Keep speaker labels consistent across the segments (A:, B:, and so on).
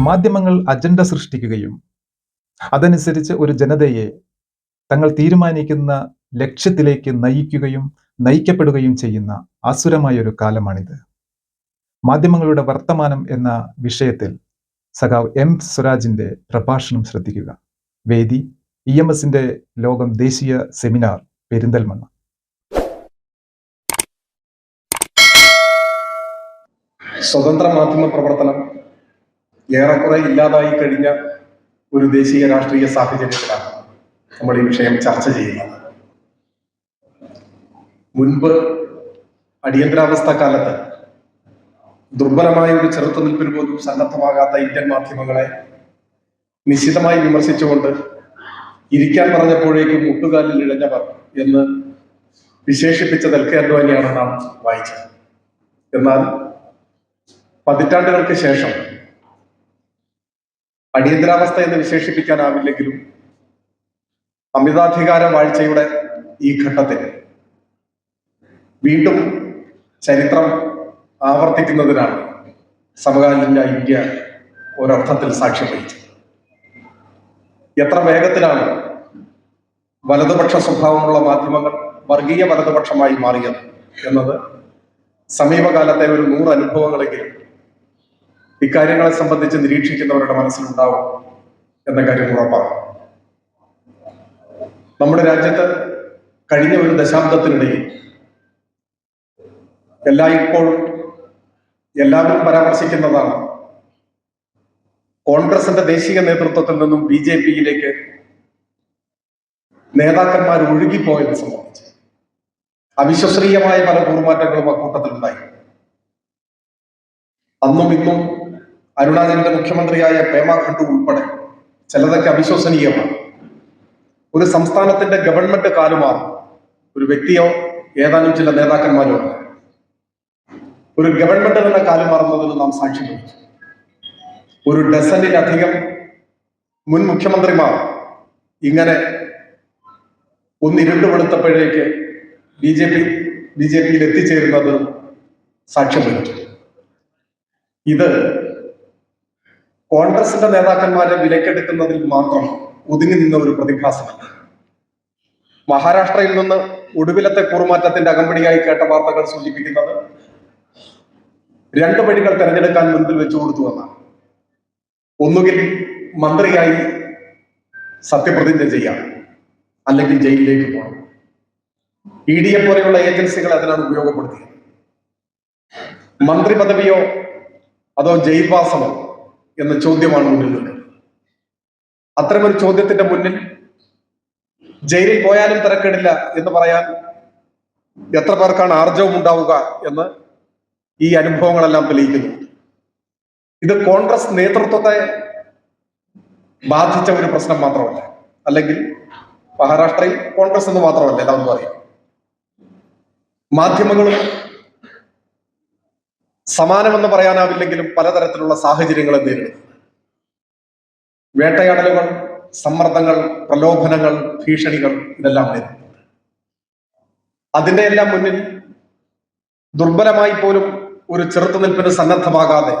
A: മാധ്യമങ്ങൾ അജണ്ട സൃഷ്ടിക്കുകയും അതനുസരിച്ച് ഒരു ജനതയെ തങ്ങൾ തീരുമാനിക്കുന്ന ലക്ഷ്യത്തിലേക്ക് നയിക്കുകയും നയിക്കപ്പെടുകയും ചെയ്യുന്ന അസുരമായ ഒരു കാലമാണിത്. മാധ്യമങ്ങളുടെ വർത്തമാനം എന്ന വിഷയത്തിൽ സഖാവ് എം സ്വരാജിന്റെ പ്രഭാഷണം ശ്രദ്ധിക്കുക. വേദി ഇ എം എസിന്റെ ലോകം ദേശീയ സെമിനാർ പെരിന്തൽമണ്ണ.
B: സ്വതന്ത്ര മാധ്യമ പ്രവർത്തനം ഏറെക്കുറെ ഇല്ലാതായി കഴിഞ്ഞ ഒരു ദേശീയ രാഷ്ട്രീയ സാഹചര്യത്തിലാണ് നമ്മൾ ഈ വിഷയം ചർച്ച ചെയ്യുന്നത്. മുൻപ് അടിയന്തരാവസ്ഥ കാലത്ത് ദുർബലമായ ഒരു ചെറുത്തുനിൽപ്പിന് പോലും സന്നദ്ധമാകാത്ത ഇന്ത്യൻ മാധ്യമങ്ങളെ നിശിതമായി വിമർശിച്ചുകൊണ്ട് ഇരിക്കാൻ പറഞ്ഞപ്പോഴേക്കും മുട്ടുകാലിൽ ഇഴഞ്ഞവർ എന്ന് വിശേഷിപ്പിച്ചത് എൽ കെ വായിച്ചത്. എന്നാൽ പതിറ്റാണ്ടുകൾക്ക് ശേഷം അടിയന്തരാവസ്ഥ എന്ന് വിശേഷിപ്പിക്കാനാവില്ലെങ്കിലും അമിതാധികാര വാഴ്ചയുടെ ഈ ഘട്ടത്തിൽ വീണ്ടും ചരിത്രം ആവർത്തിക്കുന്നതിനാണ് സമകാലീന ഇന്ത്യ ഒരർത്ഥത്തിൽ സാക്ഷ്യം വഹിച്ചത്. എത്ര വേഗത്തിലാണ് വലതുപക്ഷ സ്വഭാവമുള്ള മാധ്യമങ്ങൾ വർഗീയ വലതുപക്ഷമായി മാറിയത് എന്നത് സമീപകാലത്തെ ഒരു നൂറ് അനുഭവങ്ങളെങ്കിലും ഇക്കാര്യങ്ങളെ സംബന്ധിച്ച് നിരീക്ഷിക്കുന്നവരുടെ മനസ്സിലുണ്ടാവും എന്ന കാര്യം ഉറപ്പാണ്. നമ്മുടെ രാജ്യത്ത് കഴിഞ്ഞ ഒരു ദശാബ്ദത്തിനിടയിൽ എല്ലായ്പ്പോഴും എല്ലാവരും പരാമർശിക്കുന്നതാണ് കോൺഗ്രസിന്റെ ദേശീയ നേതൃത്വത്തിൽ നിന്നും ബി ജെ പിയിലേക്ക് നേതാക്കന്മാർ ഒഴുകിപ്പോയത് സംബന്ധിച്ച് അവിശ്വസനീയമായ പല കൂറുമാറ്റങ്ങളും അക്കൂട്ടത്തിലുണ്ടായി അന്നും ഇന്നും അരുണാചലിന്റെ മുഖ്യമന്ത്രിയായ പേമ ഖണ്ഡു ഉൾപ്പെടെ ചിലതൊക്കെ അവിശ്വസനീയമാണ്. ഒരു സംസ്ഥാനത്തിന്റെ ഗവൺമെന്റ് കാലുമാറും ഒരു വ്യക്തിയോ ഏതാനും ചില നേതാക്കന്മാരോ ഒരു ഗവൺമെന്റ് തന്നെ കാലുമാറുന്നതിന് നാം സാക്ഷ്യം വഹിച്ചു. ഒരു ഡസനിലധികം മുൻ മുഖ്യമന്ത്രിമാർ ഇങ്ങനെ ഒന്നിരുണ്ടു വെളുത്തപ്പോഴേക്ക് B J P B J പിയിൽ എത്തിച്ചേരുന്നത് സാക്ഷ്യം വഹിച്ചു. ഇത് കോൺഗ്രസിന്റെ നേതാക്കന്മാരെ വിലക്കെടുക്കുന്നതിൽ മാത്രം ഒതുങ്ങി നിന്ന ഒരു പ്രതിഭാസമല്ല മഹാരാഷ്ട്രയിൽ നിന്ന് ഒടുവിലത്തെ കൂറുമാറ്റത്തിന്റെ അകമ്പടിയായി കേട്ട വാർത്തകൾ സൂചിപ്പിക്കുന്നത് രണ്ട് വഴികൾ തെരഞ്ഞെടുക്കാൻ മുൻപിൽ വെച്ചു കൊടുത്തു എന്നാണ്. ഒന്നുകിൽ മന്ത്രിയായി സത്യപ്രതിജ്ഞ ചെയ്യാം അല്ലെങ്കിൽ ജയിലിലേക്ക് പോകണം. ഇ ഡി എ പോലെയുള്ള ഏജൻസികൾ അതിനാണ് ഉപയോഗപ്പെടുത്തിയത്. മന്ത്രി പദവിയോ അതോ ജയിൽവാസമോ എന്ന ചോദ്യമാണ് മുന്നിൽ നിൽക്കുന്നത് അത്തരമൊരു ചോദ്യത്തിന്റെ മുന്നിൽ ജയിലിൽ പോയാലും തിരക്കേടില്ല എന്ന് പറയാൻ എത്ര പേർക്കാണ് ആർജവം ഉണ്ടാവുക എന്ന് ഈ അനുഭവങ്ങളെല്ലാം തെളിയിക്കുന്നു. ഇത് കോൺഗ്രസ് നേതൃത്വത്തെ ബാധിച്ച ഒരു പ്രശ്നം മാത്രമല്ല. അല്ലെങ്കിൽ മഹാരാഷ്ട്രയിൽ കോൺഗ്രസ് എന്ന് മാത്രമല്ല എല്ലാം പറയും മാധ്യമങ്ങളും സമാനമെന്ന് പറയാനാവില്ലെങ്കിലും പലതരത്തിലുള്ള സാഹചര്യങ്ങളെ നേരിടുന്നു വേട്ടയാടലുകൾ സമ്മർദ്ദങ്ങൾ പ്രലോഭനങ്ങൾ ഭീഷണികൾ ഇതെല്ലാം നേരിടുന്നുണ്ട് അതിന്റെ എല്ലാം മുന്നിൽ ദുർബലമായി പോലും ഒരു ചെറുത്തുനിൽപ്പിന് സന്നദ്ധമാകാതെ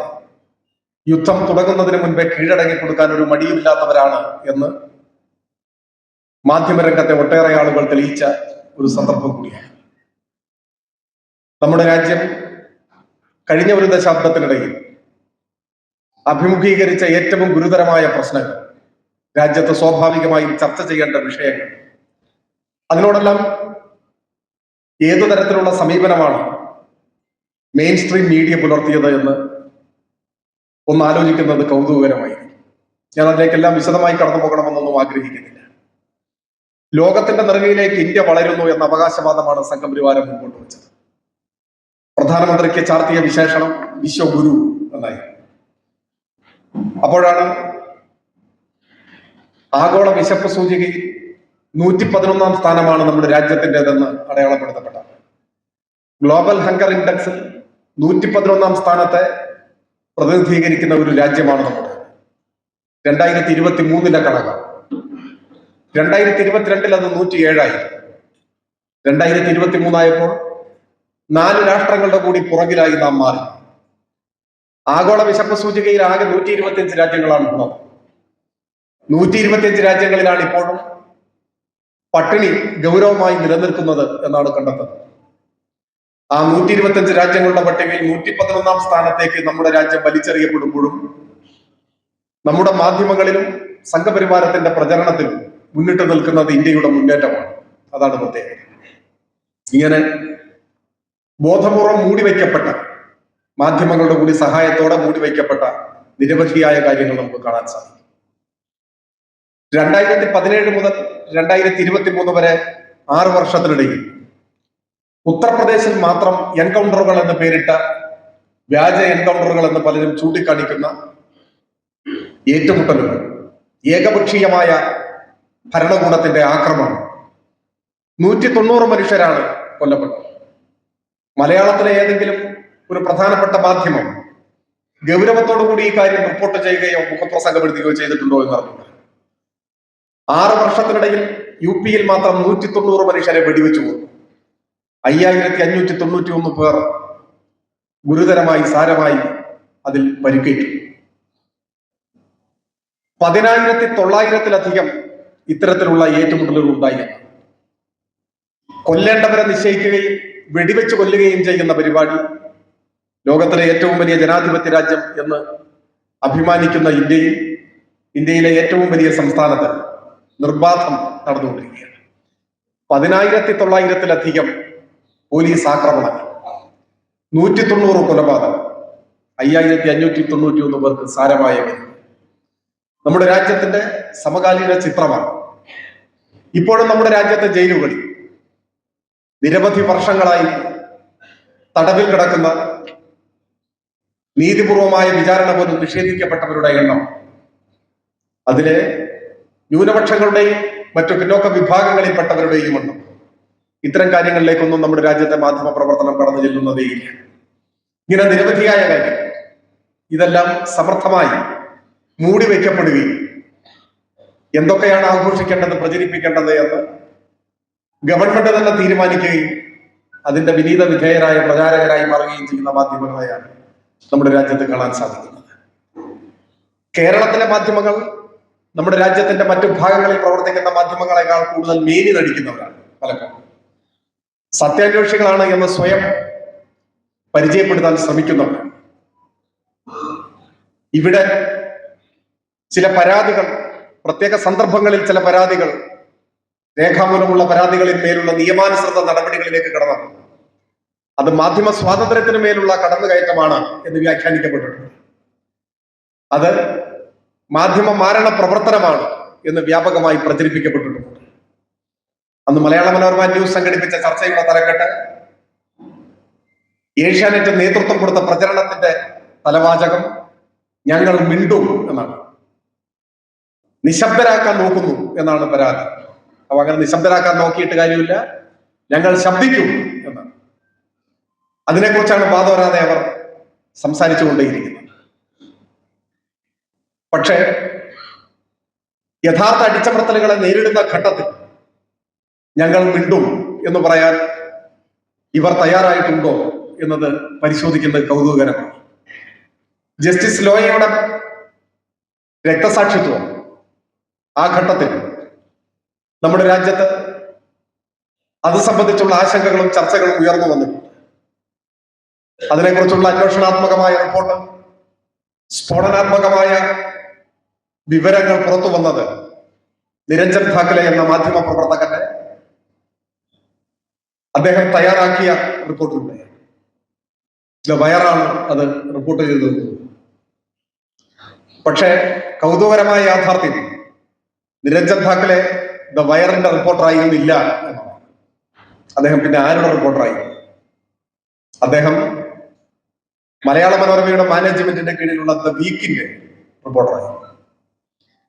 B: യുദ്ധം തുടങ്ങുന്നതിന് മുൻപേ കീഴടങ്ങി കൊടുക്കാൻ ഒരു മടിയുമില്ലാത്തവരാണ് എന്ന് മാധ്യമരംഗത്തെ ഒട്ടേറെ ആളുകൾ തെളിയിച്ച ഒരു സന്ദർഭം കൂടിയാണ്. നമ്മുടെ രാജ്യം കഴിഞ്ഞ ഒരു ദശാബ്ദത്തിനിടയിൽ അഭിമുഖീകരിച്ച ഏറ്റവും ഗുരുതരമായ പ്രശ്നങ്ങൾ രാജ്യത്ത് സ്വാഭാവികമായും ചർച്ച ചെയ്യേണ്ട വിഷയങ്ങൾ. അതിനോടെല്ലാം ഏതു തരത്തിലുള്ള സമീപനമാണ് മെയിൻ സ്ട്രീം മീഡിയ പുലർത്തിയത് എന്ന് ഒന്ന് ആലോചിക്കുന്നത് കൗതുകകരമായി ഞാൻ അതിലേക്കെല്ലാം വിശദമായി കടന്നു പോകണമെന്നൊന്നും ആഗ്രഹിക്കുന്നില്ല. ലോകത്തിന്റെ നെറുകയിലേക്ക് ഇന്ത്യ വളരുന്നു എന്ന അവകാശവാദമാണ് സംഘപരിവാരം മുമ്പോട്ട് വെച്ചത്. പ്രധാനമന്ത്രിക്ക് ചാർത്തിയ വിശേഷണം വിശ്വഗുരു എന്നായി അപ്പോഴാണ് ആഗോള വിശപ്പ് സൂചികയിൽ നൂറ്റി പതിനൊന്നാം സ്ഥാനമാണ് നമ്മുടെ രാജ്യത്തിന്റെതെന്ന് അടയാളപ്പെടുത്തപ്പെട്ടത്. ഗ്ലോബൽ ഹങ്കർ ഇൻഡെക്സിൽ നൂറ്റി പതിനൊന്നാം സ്ഥാനത്തെ പ്രതിനിധീകരിക്കുന്ന ഒരു രാജ്യമാണ് നമ്മുടെ. രണ്ടായിരത്തി ഇരുപത്തി മൂന്നിലെ കണക്ക് രണ്ടായിരത്തി ഇരുപത്തിരണ്ടിൽ അത് നൂറ്റി ഏഴായി രണ്ടായിരത്തി ഇരുപത്തി മൂന്നായപ്പോൾ നാല് രാഷ്ട്രങ്ങളുടെ കൂടി പുറകിലായി നാം മാറി. ആഗോള വിശപ്പ് സൂചികയിൽ ആകെ നൂറ്റി ഇരുപത്തിയഞ്ച് രാജ്യങ്ങളാണ് ഉള്ളത്. നൂറ്റി ഇരുപത്തിയഞ്ച് രാജ്യങ്ങളിലാണ് ഇപ്പോഴും പട്ടിണി ഗൗരവമായി നിലനിൽക്കുന്നത് എന്നാണ് കണ്ടെത്തുന്നത്. ആ നൂറ്റി ഇരുപത്തിയഞ്ച് രാജ്യങ്ങളുടെ പട്ടികയിൽ നൂറ്റി പതിനൊന്നാം സ്ഥാനത്തേക്ക് നമ്മുടെ രാജ്യം വലിച്ചെറിയപ്പെടുമ്പോഴും നമ്മുടെ മാധ്യമങ്ങളിലും സംഘപരിവാരത്തിന്റെ പ്രചരണത്തിലും മുന്നിട്ട് നിൽക്കുന്നത് ഇന്ത്യയുടെ മുന്നേറ്റമാണ്. അതാണ് പ്രത്യേകത. ഇങ്ങനെ ബോധപൂർവം മൂടിവെക്കപ്പെട്ട മാധ്യമങ്ങളുടെ കൂടി സഹായത്തോടെ മൂടിവെക്കപ്പെട്ട നിരവധിയായ കാര്യങ്ങൾ നമുക്ക് കാണാൻ സാധിക്കും. രണ്ടായിരത്തി പതിനേഴ് മുതൽ രണ്ടായിരത്തി ഇരുപത്തി മൂന്ന് വരെ ആറ് വർഷത്തിനിടയിൽ ഉത്തർപ്രദേശിൽ മാത്രം എൻകൗണ്ടറുകൾ എന്ന് പേരിട്ട വ്യാജ എൻകൗണ്ടറുകൾ എന്ന് പലരും ചൂണ്ടിക്കാണിക്കുന്ന ഏറ്റുമുട്ടലുകൾ ഏകപക്ഷീയമായ ഭരണകൂടത്തിന്റെ ആക്രമണം. നൂറ്റി തൊണ്ണൂറ് മനുഷ്യരാണ് കൊല്ലപ്പെട്ടത്. മലയാളത്തിലെ ഏതെങ്കിലും ഒരു പ്രധാനപ്പെട്ട മാധ്യമം ഗൗരവത്തോടു കൂടി ഈ കാര്യം റിപ്പോർട്ട് ചെയ്യുകയോ മുഖപ്രസംഗപ്പെടുത്തുകയോ ചെയ്തിട്ടുണ്ടോ എന്ന് പറഞ്ഞു ആറ് വർഷത്തിനിടയിൽ യു പിയിൽ മാത്രം നൂറ്റി തൊണ്ണൂറ് മനുഷ്യരെ വെടിവെച്ചു പോകുന്നു അയ്യായിരത്തി അഞ്ഞൂറ്റി തൊണ്ണൂറ്റി ഒന്ന് പേർ ഗുരുതരമായി സാരമായി അതിൽ പരിക്കേറ്റു. പതിനായിരത്തി തൊള്ളായിരത്തിലധികം ഇത്തരത്തിലുള്ള ഏറ്റുമുട്ടലുകൾ ഉണ്ടായിരുന്നു കൊല്ലേണ്ടവരെ നിശ്ചയിക്കുകയും വെടിവെച്ച് കൊല്ലുകയും ചെയ്യുന്ന പരിപാടി. ലോകത്തിലെ ഏറ്റവും വലിയ ജനാധിപത്യ രാജ്യം എന്ന് അഭിമാനിക്കുന്ന ഇന്ത്യയിൽ ഇന്ത്യയിലെ ഏറ്റവും വലിയ സംസ്ഥാനത്ത് നിർബാധം നടന്നുകൊണ്ടിരിക്കുകയാണ്. പതിനായിരത്തി തൊള്ളായിരത്തിലധികം പോലീസ് ആക്രമണങ്ങൾ നൂറ്റി തൊണ്ണൂറ് കൊലപാതകം. അയ്യായിരത്തി അഞ്ഞൂറ്റി തൊണ്ണൂറ്റി ഒന്ന് പേർക്ക് സാരമായ നമ്മുടെ രാജ്യത്തിന്റെ സമകാലീന ചിത്രമാണ്. ഇപ്പോഴും നമ്മുടെ രാജ്യത്തെ ജയിലുകളിൽ നിരവധി വർഷങ്ങളായി തടവിൽ കിടക്കുന്ന നീതിപൂർവമായ വിചാരണ പോലും നിഷേധിക്കപ്പെട്ടവരുടെ എണ്ണം. അതിലെ ന്യൂനപക്ഷങ്ങളുടെയും മറ്റു പിന്നോക്ക വിഭാഗങ്ങളിൽപ്പെട്ടവരുടെയും എണ്ണം. ഇത്തരം കാര്യങ്ങളിലേക്കൊന്നും നമ്മുടെ രാജ്യത്തെ മാധ്യമ പ്രവർത്തനം കടന്നു ചെല്ലുന്നതേയില്ല ഇങ്ങനെ നിരവധിയായ കാര്യം. ഇതെല്ലാം സമർത്ഥമായി മൂടി വയ്ക്കപ്പെടുകയും എന്തൊക്കെയാണ് ആഘോഷിക്കേണ്ടത് പ്രചരിപ്പിക്കേണ്ടത് എന്ന് ഗവൺമെന്റ് തന്നെ തീരുമാനിക്കുകയും അതിന്റെ വിനീത വിധേയരായ പ്രചാരകരായി മാറുകയും ചെയ്യുന്ന മാധ്യമങ്ങളെയാണ് നമ്മുടെ രാജ്യത്ത് കാണാൻ സാധിക്കുന്നത്. കേരളത്തിലെ മാധ്യമങ്ങൾ നമ്മുടെ രാജ്യത്തിന്റെ മറ്റു ഭാഗങ്ങളിൽ പ്രവർത്തിക്കുന്ന മാധ്യമങ്ങളെക്കാൾ കൂടുതൽ മേനി നടിക്കുന്നവരാണ് പലപ്പോഴും. സത്യാന്വേഷികളാണ് എന്ന് സ്വയം പരിചയപ്പെടുത്താൻ ശ്രമിക്കുന്നവരാണ് ഇവിടെ ചില പരാതികൾ പ്രത്യേക സന്ദർഭങ്ങളിൽ ചില പരാതികൾ രേഖാമൂലമുള്ള പരാതികളിൽ മേലുള്ള നിയമാനുസൃത നടപടികളിലേക്ക് കടന്നു. അത് മാധ്യമ സ്വാതന്ത്ര്യത്തിന് മേലുള്ള കടന്നുകയറ്റമാണ് എന്ന് വ്യാഖ്യാനിക്കപ്പെട്ടിട്ടുണ്ട്. അത് മാധ്യമ മാരണ പ്രവർത്തനമാണ് എന്ന് വ്യാപകമായി പ്രചരിപ്പിക്കപ്പെട്ടിട്ടുണ്ട്. അന്ന് മലയാള മനോരമ ന്യൂസ് സംഘടിപ്പിച്ച ചർച്ചയുടെ തലക്കെട്ട് ഏഷ്യാനെറ്റ് നേതൃത്വം കൊടുത്ത പ്രചരണത്തിന്റെ തലവാചകം ഞങ്ങൾ മിണ്ടും എന്നാണ്. നിശബ്ദരാക്കാൻ നോക്കുന്നു എന്നാണ് പരാതി. അപ്പൊ അങ്ങനെ നിശബ്ദരാക്കാൻ നോക്കിയിട്ട് കാര്യമില്ല. ഞങ്ങൾ ശബ്ദിക്കും എന്നാണ് അതിനെക്കുറിച്ചാണ് വാദവരാതെ അവർ സംസാരിച്ചു കൊണ്ടേയിരിക്കുന്നത്. പക്ഷേ യഥാർത്ഥ അടിച്ചമർത്തലുകളെ നേരിടുന്ന ഘട്ടത്തിൽ ഞങ്ങൾ മിണ്ടും എന്ന് പറയാൻ ഇവർ തയ്യാറായിട്ടുണ്ടോ എന്നത് പരിശോധിക്കുന്നത് കൗതുകകരമാണ്. ജസ്റ്റിസ് ലോയയുടെ രക്തസാക്ഷിത്വം ആ ഘട്ടത്തിൽ നമ്മുടെ രാജ്യത്ത് അത് സംബന്ധിച്ചുള്ള ആശങ്കകളും ചർച്ചകളും ഉയർന്നു വന്നിട്ടുണ്ട് അതിനെക്കുറിച്ചുള്ള അന്വേഷണാത്മകമായ റിപ്പോർട്ട് സ്ഫോടനാത്മകമായ വിവരങ്ങൾ പുറത്തു വന്നത് നിരഞ്ജൻ ഠാക്കലെ എന്ന മാധ്യമ പ്രവർത്തകന്റെ അദ്ദേഹം തയ്യാറാക്കിയ റിപ്പോർട്ടിലൂടെ ചില വയറാണ് അത് റിപ്പോർട്ട് ചെയ്തത് പക്ഷേ കൗതുകരമായ യാഥാർത്ഥ്യം നിരഞ്ജൻ ഠാക്കലെ ദ വയറിന്റെ റിപ്പോർട്ടറായിരുന്നില്ല ആയിരുന്നില്ല അദ്ദേഹം പിന്നെ ആരുടെ റിപ്പോർട്ടറായി അദ്ദേഹം മലയാള മനോരമയുടെ മാനേജ്മെന്റിന്റെ കീഴിലുള്ള ദ വീക്കിന്റെ റിപ്പോർട്ടറായി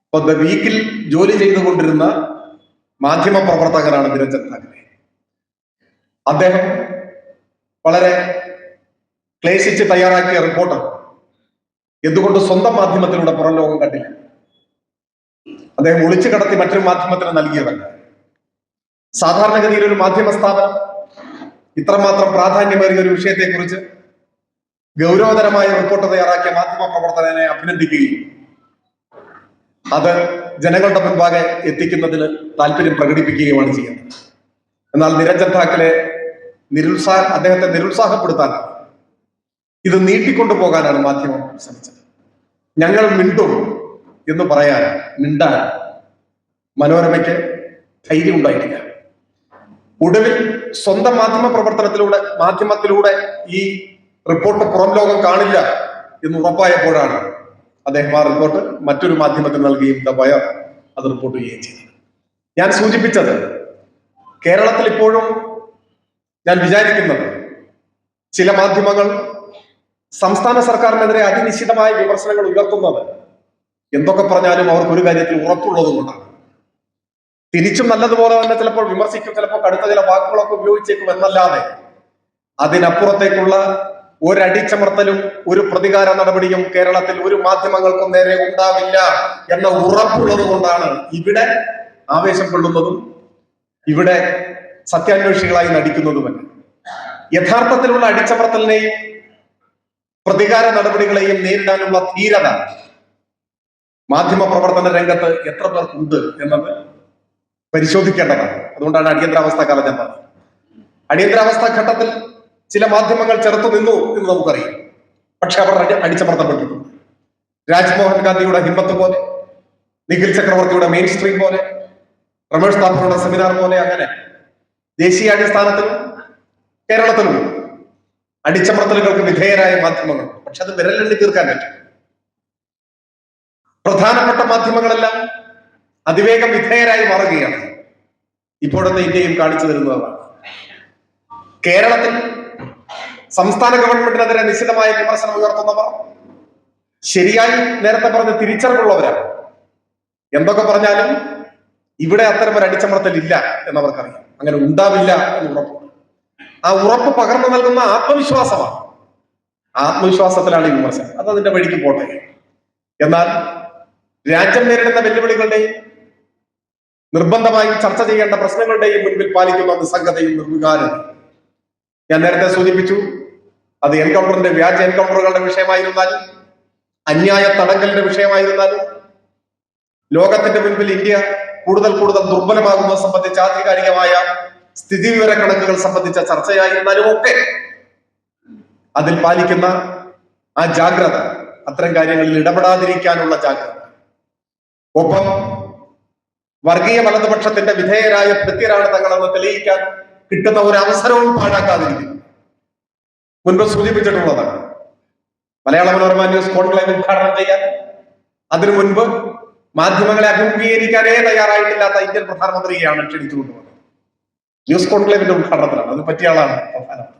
B: അപ്പൊ ദ വീക്കിൽ ജോലി ചെയ്തുകൊണ്ടിരുന്ന മാധ്യമ പ്രവർത്തകനാണ് നിരഞ്ജൻ താക്കറെ. അദ്ദേഹം വളരെ ക്ലേശിച്ച് തയ്യാറാക്കിയ റിപ്പോർട്ടർ എന്തുകൊണ്ട് സ്വന്തം മാധ്യമത്തിലൂടെ പുറം ലോകം കണ്ടില്ല? അദ്ദേഹം ഒളിച്ചു കടത്തി മറ്റൊരു മാധ്യമത്തിന് നൽകിയതല്ല സാധാരണഗതിയിൽ ഒരു മാധ്യമ സ്ഥാപനം ഇത്രമാത്രം പ്രാധാന്യമേറിയ ഒരു വിഷയത്തെക്കുറിച്ച് ഗൗരവതരമായ റിപ്പോർട്ട് തയ്യാറാക്കിയ മാധ്യമ പ്രവർത്തകനെ അഭിനന്ദിക്കുകയും അത് ജനങ്ങളുടെ മുൻപാകെ എത്തിക്കുന്നതിൽ താല്പര്യം പ്രകടിപ്പിക്കുകയുമാണ് ചെയ്യുന്നത്. എന്നാൽ നിരഞ്ജൻ ഠാക്കറെ നിരുത്സാഹ അദ്ദേഹത്തെ നിരുത്സാഹപ്പെടുത്താൻ ഇത് നീട്ടിക്കൊണ്ടു പോകാനാണ് മാധ്യമം ശ്രമിച്ചത്. ഞങ്ങൾ മിണ്ടും എന്ന് പറയാൻ മിണ്ടാൻ മനോരമയ്ക്ക് ധൈര്യം ഉണ്ടായിട്ടില്ല. ഒടുവിൽ സ്വന്തം മാധ്യമ പ്രവർത്തനത്തിലൂടെ മാധ്യമത്തിലൂടെ ഈ റിപ്പോർട്ട് പുറം ലോകം കാണില്ല എന്ന് ഉറപ്പായപ്പോഴാണ് അദ്ദേഹം ആ റിപ്പോർട്ട് മറ്റൊരു മാധ്യമത്തിന് നൽകുകയും ദ വയർ അത് റിപ്പോർട്ട് ചെയ്യുകയും ചെയ്തത്. ഞാൻ സൂചിപ്പിച്ചത് കേരളത്തിൽ ഇപ്പോഴും ഞാൻ വിചാരിക്കുന്നത് ചില മാധ്യമങ്ങൾ സംസ്ഥാന സർക്കാരിനെതിരെ അതിനിശ്ചിതമായ വിമർശനങ്ങൾ ഉയർത്തുന്നത് എന്തൊക്കെ പറഞ്ഞാലും അവർക്ക് ഒരു കാര്യത്തിൽ ഉറപ്പുള്ളത് കൊണ്ടാണ്. തിരിച്ചും നല്ലതുപോലെ തന്നെ ചിലപ്പോൾ വിമർശിക്കും ചിലപ്പോൾ കടുത്ത ചില വാക്കുകളൊക്കെ ഉപയോഗിച്ചേക്കും എന്നല്ലാതെ അതിനപ്പുറത്തേക്കുള്ള ഒരടിച്ചമർത്തലും ഒരു പ്രതികാര നടപടിയും കേരളത്തിൽ ഒരു മാധ്യമങ്ങൾക്കും നേരെ ഉണ്ടാവില്ല എന്ന ഉറപ്പുള്ളത് കൊണ്ടാണ് ഇവിടെ ആവേശം കൊള്ളുന്നതും ഇവിടെ സത്യാന്വേഷികളായി നടിക്കുന്നതുമല്ല. യഥാർത്ഥത്തിലുള്ള അടിച്ചമർത്തലിനെയും പ്രതികാര നടപടികളെയും നേരിടാനുള്ള ധീരത മാധ്യമ പ്രവർത്തന രംഗത്ത് എത്ര പേർക്കുണ്ട് എന്നത് പരിശോധിക്കേണ്ടതാണ് അതുകൊണ്ടാണ് അടിയന്തരാവസ്ഥ കാലം ഞാൻ പറഞ്ഞത്. അടിയന്തരാവസ്ഥ ഘട്ടത്തിൽ ചില മാധ്യമങ്ങൾ ചെറുത്തു നിന്നു എന്ന് നമുക്കറിയാം. പക്ഷെ അവർ അടി- അടിച്ചമർത്തപ്പെട്ടിട്ടുണ്ട്. രാജ്മോഹൻ ഗാന്ധിയുടെ ഹിമ്മത്ത് പോലെ നിഖിൽ ചക്രവർത്തിയുടെ മെയിൻ സ്ട്രീം പോലെ രമേഷ് താപ്പറുടെ സെമിനാർ പോലെ അങ്ങനെ ദേശീയാടിസ്ഥാനത്തിലും കേരളത്തിലും അടിച്ചമർത്തലുകൾക്ക് വിധേയരായ മാധ്യമങ്ങൾ പക്ഷെ അത് വിരലെണ്ണി തീർക്കാൻ പറ്റും പ്രധാനപ്പെട്ട മാധ്യമങ്ങളെല്ലാം അതിവേഗം വിധേയരായി മാറുകയാണ്. ഇപ്പോഴത്തെ ഇന്ത്യയും കാണിച്ചു തരുന്നതാണ്. കേരളത്തിൽ സംസ്ഥാന ഗവൺമെന്റിനെതിരെ നിശ്ചിതമായ വിമർശനം ഉയർത്തുന്നവർ ശരിയായി നേരത്തെ പറഞ്ഞ തിരിച്ചറിവുള്ളവരാണ് എന്തൊക്കെ പറഞ്ഞാലും ഇവിടെ അത്തരം ഒരു അടിച്ചമർത്തൽ ഇല്ല എന്നവർക്കറിയാം. അങ്ങനെ ഉണ്ടാവില്ല എന്ന് ഉറപ്പ്. ആ ഉറപ്പ് പകർന്നു നൽകുന്ന ആത്മവിശ്വാസമാണ്. ആത്മവിശ്വാസത്തിലാണ് ഈ വിമർശനം. അത് അതിന്റെ വഴിക്ക് പോട്ടെ. എന്നാൽ രാജ്യം നേരിടുന്ന വെല്ലുവിളികളുടെയും നിർബന്ധമായും ചർച്ച ചെയ്യേണ്ട പ്രശ്നങ്ങളുടെയും മുൻപിൽ പാലിക്കുന്ന നിസ്സംഗതയും നിർവികാരം ഞാൻ നേരത്തെ സൂചിപ്പിച്ചു അത് എൻകൗണ്ടറിന്റെ വ്യാജ എൻകൗണ്ടറുകളുടെ വിഷയമായിരുന്നാലും അന്യായ തടങ്കലിന്റെ വിഷയമായിരുന്നാലും ലോകത്തിന്റെ മുൻപിൽ ഇന്ത്യ കൂടുതൽ കൂടുതൽ ദുർബലമാകുന്നത് സംബന്ധിച്ച ആധികാരികമായ സ്ഥിതിവിവര കണക്കുകൾ സംബന്ധിച്ച ചർച്ചയായിരുന്നാലും ഒക്കെ അതിൽ പാലിക്കുന്ന ആ ജാഗ്രത അത്തരം കാര്യങ്ങളിൽ ഇടപെടാതിരിക്കാനുള്ള ജാഗ്രത. ഒപ്പം വർഗീയ വലതുപക്ഷത്തിന്റെ വിധേയരായ ഭൃത്യരാണ് തങ്ങളെന്ന് തെളിയിക്കാൻ കിട്ടുന്ന ഒരു അവസരവും പാഴാക്കാതിരിക്കുന്നു. മുൻപ് സൂചിപ്പിച്ചിട്ടുള്ളതാണ്. മലയാള മനോരമ ന്യൂസ് കോൺക്ലേവ് ഉദ്ഘാടനം ചെയ്യാൻ. അതിനു മുൻപ് മാധ്യമങ്ങളെ അഭിമുഖീകരിക്കാനേ തയ്യാറായിട്ടില്ലാത്ത ഇന്ത്യൻ പ്രധാനമന്ത്രിയെയാണ് ക്ഷണിച്ചുകൊണ്ടുവന്നത് ന്യൂസ് കോൺക്ലേവിന്റെ ഉദ്ഘാടനത്തിലാണ്. അത് പറ്റിയ ആളാണ് പ്രധാനമന്ത്രി.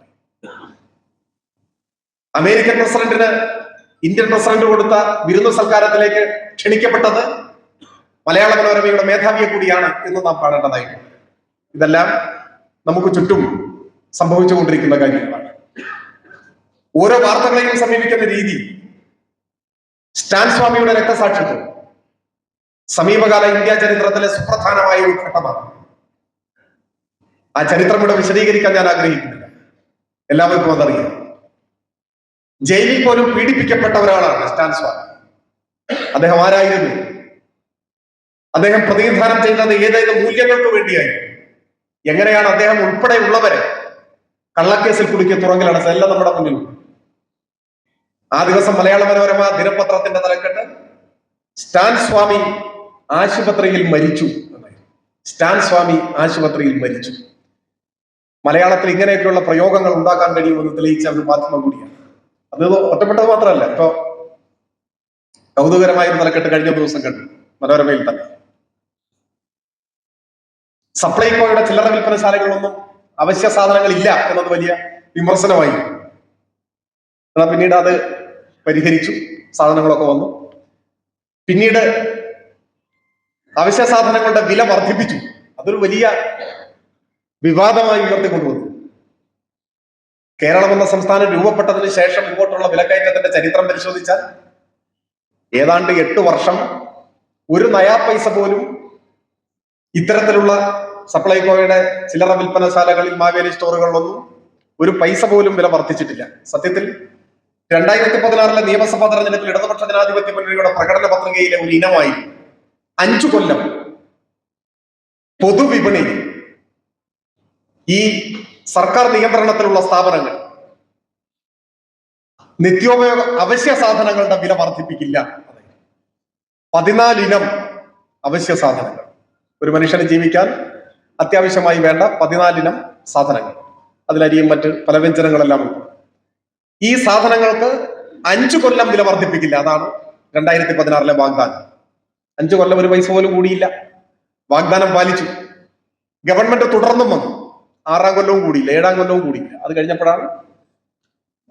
B: അമേരിക്കൻ പ്രസിഡന്റിന് ഇന്ത്യൻ പ്രസിഡന്റ് കൊടുത്ത വിരുന്ന് സൽക്കാരത്തിലേക്ക് ക്ഷണിക്കപ്പെട്ടത് മലയാള മനോരമയുടെ മേധാവിയെ കൂടിയാണ് എന്ന് നാം കാണേണ്ടതായിട്ടുണ്ട് ഇതെല്ലാം നമുക്ക് ചുറ്റും സംഭവിച്ചുകൊണ്ടിരിക്കുന്ന കാര്യങ്ങളാണ്. ഓരോ വാർത്തകളെയും സമീപിക്കുന്ന രീതി സ്റ്റാൻ സ്വാമിയുടെ രക്തസാക്ഷിത്വം സമീപകാല ഇന്ത്യ ചരിത്രത്തിലെ സുപ്രധാനമായ ഒരു ഘട്ടമാണ്. ആ ചരിത്രം ഇവിടെ വിശദീകരിക്കാൻ ഞാൻ ആഗ്രഹിക്കുന്നില്ല. എല്ലാവർക്കും അതറിയാം. ജയിലിൽ പോലും പീഡിപ്പിക്കപ്പെട്ട ഒരാളാണ് സ്റ്റാൻ സ്വാമി അദ്ദേഹം ആരായിരുന്നു? അദ്ദേഹം പ്രതിനിധാനം ചെയ്യുന്നത് ഏതേത് മൂല്യങ്ങൾക്ക് വേണ്ടിയായിരുന്നു എങ്ങനെയാണ് അദ്ദേഹം ഉൾപ്പെടെയുള്ളവരെ കള്ളക്കേസിൽ കുടുക്കിയ തുറങ്കിലടച്ചത് സെല്ല നമ്മുടെ മുന്നിൽ ആ ദിവസം മലയാള മനോരമ ദിനപത്രത്തിന്റെ തലക്കെട്ട് സ്റ്റാൻ സ്വാമി ആശുപത്രിയിൽ മരിച്ചു. സ്റ്റാൻ സ്വാമി ആശുപത്രിയിൽ മരിച്ചു. മലയാളത്തിൽ ഇങ്ങനെയൊക്കെയുള്ള പ്രയോഗങ്ങൾ ഉണ്ടാക്കാൻ കഴിയുമെന്ന് തെളിയിച്ച ഒരു മാധ്യമം കൂടിയാണ്. അത് ഒറ്റപ്പെട്ടത് മാത്രമല്ല ഇപ്പൊ കൗതുകരമായ ഒരു തലക്കെട്ട് കഴിഞ്ഞ ദിവസം കണ്ടു മനോരമയിൽ തന്നെ. സപ്ലൈകോയുടെ ചില്ലറ വിൽപ്പനശാലകളിലൊന്നും അവശ്യ സാധനങ്ങൾ ഇല്ല എന്നത് വലിയ വിമർശനമായി. എന്നാൽ പിന്നീട് അത് പരിഹരിച്ചു. സാധനങ്ങളൊക്കെ വന്നു. പിന്നീട് അവശ്യ സാധനങ്ങളുടെ വില വർദ്ധിപ്പിച്ചു. അതൊരു വലിയ വിവാദമായി ഉയർത്തിക്കൊണ്ടുവന്നു കേരളം എന്ന സംസ്ഥാനം രൂപപ്പെട്ടതിന് ശേഷം ഇങ്ങോട്ടുള്ള വിലക്കയറ്റത്തിന്റെ ചരിത്രം പരിശോധിച്ചാൽ ഏതാണ്ട് എട്ട് വർഷം ഒരു നയാ പൈസ പോലും ഇത്തരത്തിലുള്ള സപ്ലൈകോയുടെ ചില്ലറ വിൽപ്പനശാലകളിൽ മാവേലി സ്റ്റോറുകളിലൊന്നും ഒരു പൈസ പോലും വില വർദ്ധിച്ചിട്ടില്ല. സത്യത്തിൽ രണ്ടായിരത്തി പതിനാറിലെ നിയമസഭാ തെരഞ്ഞെടുപ്പിൽ ഇടതുപക്ഷ ജനാധിപത്യ മുന്നണിയുടെ പ്രകടന പത്രികയിലെ ഒരു ഇനമായി അഞ്ചു കൊല്ലം പൊതുവിപണിയിൽ ഈ സർക്കാർ നിയന്ത്രണത്തിലുള്ള സ്ഥാപനങ്ങൾ നിത്യോപയോഗ അവശ്യ സാധനങ്ങളുടെ വില വർദ്ധിപ്പിക്കില്ല. പതിനാലിനം അവശ്യ സാധനങ്ങൾ. ഒരു മനുഷ്യനെ ജീവിക്കാൻ അത്യാവശ്യമായി വേണ്ട പതിനാലിനം സാധനങ്ങൾ. അതിലരിയും മറ്റ് പല വ്യഞ്ജനങ്ങളെല്ലാം ഉണ്ട്. ഈ സാധനങ്ങൾക്ക് അഞ്ചു കൊല്ലം വില വർദ്ധിപ്പിക്കില്ല. അതാണ് രണ്ടായിരത്തി പതിനാറിലെ വാഗ്ദാനം. അഞ്ചു കൊല്ലം ഒരു പൈസ പോലും കൂടിയില്ല. വാഗ്ദാനം പാലിച്ചു. ഗവൺമെന്റ് തുടർന്നും വന്നു. ആറാം കൊല്ലവും കൂടിയില്ല ഏഴാം കൊല്ലവും കൂടിയില്ല. അത് കഴിഞ്ഞപ്പോഴാണ്